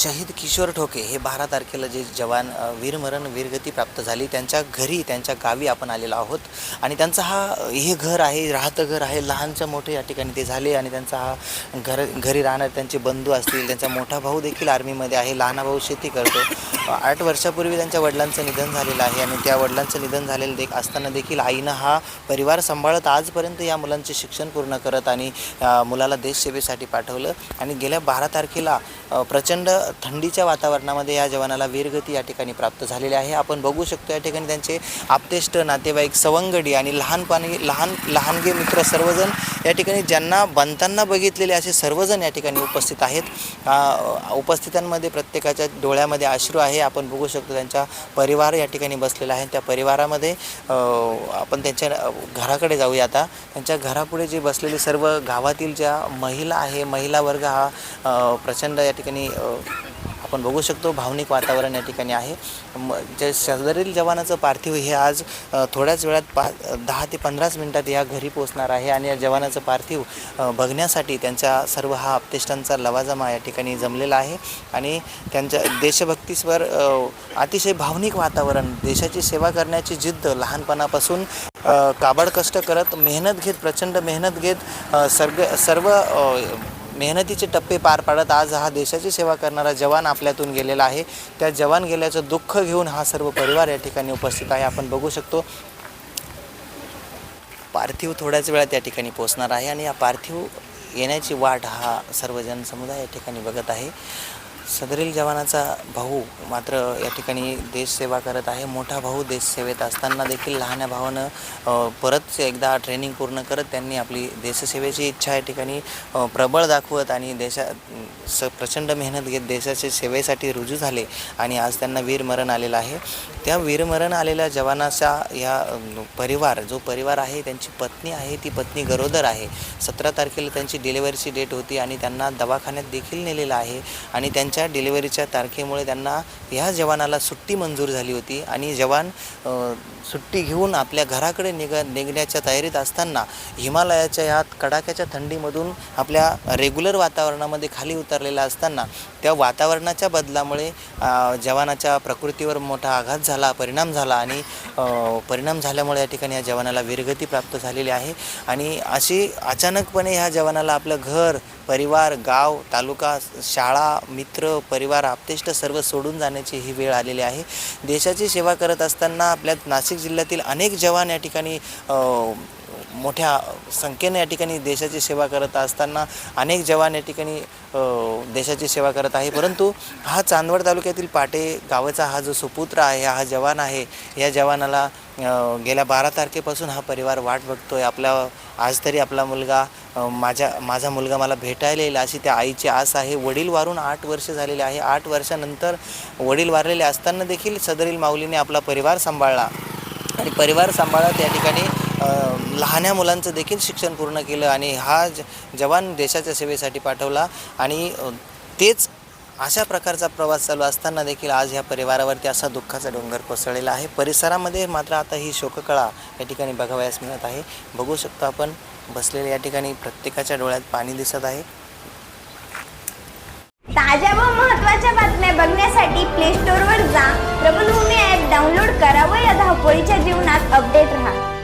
शहीद किशोर ठोके हे बारा तारखेला जे जवान वीरमरण वीरगती प्राप्त झाली त्यांच्या घरी त्यांच्या गावी आपण आलेलो आहोत. आणि त्यांचा हा हे घर आहे राहतं घर आहे लहानच्या मोठे या ठिकाणी ते झाले आणि त्यांचा हा घर घरी राहणार त्यांचे बंधू असतील त्यांचा मोठा भाऊ देखील आर्मीमध्ये आहे लहाना भाऊ शेती करतो. आठ वर्षापूर्वी त्यांच्या वडिलांचं निधन झालेलं आहे आणि त्या वडिलांचं निधन झालेलं देख असताना देखील आईनं हा परिवार सांभाळत आजपर्यंत या मुलांचे शिक्षण पूर्ण करत आणि मुलाला देशसेवेसाठी पाठवलं. आणि गेल्या बारा तारखेला प्रचंड थंडीच्या वातावरणामध्ये या जवानाला वीरगती या ठिकाणी प्राप्त झालेली आहे. आपण बघू शकतो या ठिकाणी त्यांचे आपतेष्ट नातेवाईक सवंगडी आणि लहानपणी लहान लहानगे मित्र सर्वजण या ठिकाणी ज्यांना बनताना बघितलेले असे सर्वजण या ठिकाणी उपस्थित आहेत. उपस्थितांमध्ये प्रत्येकाच्या डोळ्यामध्ये अश्रू आहे. आपण बघू शकतो त्यांचा परिवार या ठिकाणी बसलेला आहे. त्या परिवारामध्ये आपण त्यांच्या घराकडे जाऊया आता. त्यांच्या घरापुढे जे बसलेले सर्व गावातील ज्या महिला आहे महिला वर्ग हा प्रचंड या ठिकाणी आपण बघू शकतो भावनिक वातावरण या ठिकाणी आहे. म जे सदरील जवानाचं पार्थिव हे आज थोड्याच वेळात पा दहा ते पंधराच मिनटात या घरी पोचणार आहे आणि या जवानाचं पार्थिव बघण्यासाठी त्यांच्या सर्व हा आपतेष्टांचा लवाजमा या ठिकाणी जमलेला आहे. आणि त्यांच्या देशभक्तीवर अतिशय भावनिक वातावरण देशाची सेवा करण्याची जिद्द लहानपणापासून काबड कष्ट करत मेहनत घेत प्रचंड मेहनत घेत सर्ग सर्व मेहनतीचे टप्पे पार पाडत आज हा देशाची सेवा करणारा जवान आपल्यातून गेलेला आहे. त्या जवान गेल्याचं दुःख घेऊन हा सर्व परिवार या ठिकाणी उपस्थित आहे. आपण बघू शकतो पार्थिव थोड्याच वेळात या ठिकाणी पोहोचणार आहे आणि या पार्थिव येण्याची वाट हा सर्वजन समुदाय या ठिकाणी बघत आहे. सदरील जवानाचा भाऊ मात्र या ठिकाणी देशसेवा करत आहे. मोठा भाऊ देशसेवेत असताना देखील लहान्या भावानं परत एकदा ट्रेनिंग पूर्ण करत त्यांनी आपली देशसेवेची इच्छा या ठिकाणी प्रबळ दाखवत आणि देशा स प्रचंड मेहनत घेत देशाच्या सेवेसाठी रुजू झाले आणि आज त्यांना वीरमरण आलेलं आहे. त्या वीरमरण आलेल्या जवानाचा या परिवार जो परिवार आहे त्यांची पत्नी आहे ती पत्नी गरोदर आहे. सतरा तारखेला त्यांची डिलिव्हरीची डेट होती आणि त्यांना दवाखान्यात देखील नेलेलं आहे आणि त्यांच्या डिलिव्हरीच्या तारखेमुळे त्यांना ह्या जवानाला सुट्टी मंजूर झाली होती. आणि जवान सुट्टी घेऊन आपल्या घराकडे निघ निघण्याच्या तयारीत असताना हिमालयाच्या ह्या कडाक्याच्या थंडीमधून आपल्या रेग्युलर वातावरणामध्ये खाली उतरलेला असताना त्या वातावरणाच्या बदलामुळे जवानाच्या प्रकृतीवर मोठा आघात झाला परिणाम झाला आणि परिणाम झाल्यामुळे या ठिकाणी या जवानाला वीरगती प्राप्त झालेली आहे. आणि अशी अचानकपणे ह्या जवानाला आपलं घर परिवार गाव तालुका शाळा मित्र परिवार आपतेष्ट सर्व सोडून जाण्याची ही वेळ आलेली आहे. देशाची सेवा करत असताना आपल्या नाशिक जिल्ह्यातील अनेक जवान या ठिकाणी मोठ्या संख्येने या ठिकाणी देशाची सेवा करत असताना अनेक जवान या ठिकाणी देशाची सेवा करत आहे. परंतु हा चांदवड तालुक्यातील पाटे गावाचा हा जो सुपुत्र आहे हा जवान आहे या जवानाला गेल्या बारा तारखेपासून हा परिवार वाट बघतो आहे आपला आज तरी आपला मुलगा माझ्या माझा मुलगा मला भेटायला येईल अशी त्या आईची आस आहे. वडील वारून आठ वर्ष झालेले आहे. आठ वर्षानंतर वडील वारलेले असताना देखील सदरील माऊलीने आपला परिवार सांभाळला. आणि परिवार सांभाळत या ठिकाणी लहान्या मुलांचं देखील शिक्षण पूर्ण केलं आणि हा ज जवान देशाच्या सेवेसाठी पाठवला. आणि तेच अशा प्रकारचा प्रवास चालू असताना देखील आज ह्या परिवारावरती असा दुःखाचा डोंगर कोसळलेला आहे. परिसरामध्ये मात्र आता ही शोककळा या ठिकाणी बघावयास मिळत आहे. बघू शकतो आपण बसलेले या ठिकाणी प्रत्येकाच्या डोळ्यात पाणी दिसत आहे. ताज्या व महत्त्वाच्या बातम्या बघण्यासाठी प्ले स्टोअरवर जा. प्रबलभूमी ॲप डाउनलोड करा व या धावपळीच्या जीवनात अपडेट राहा.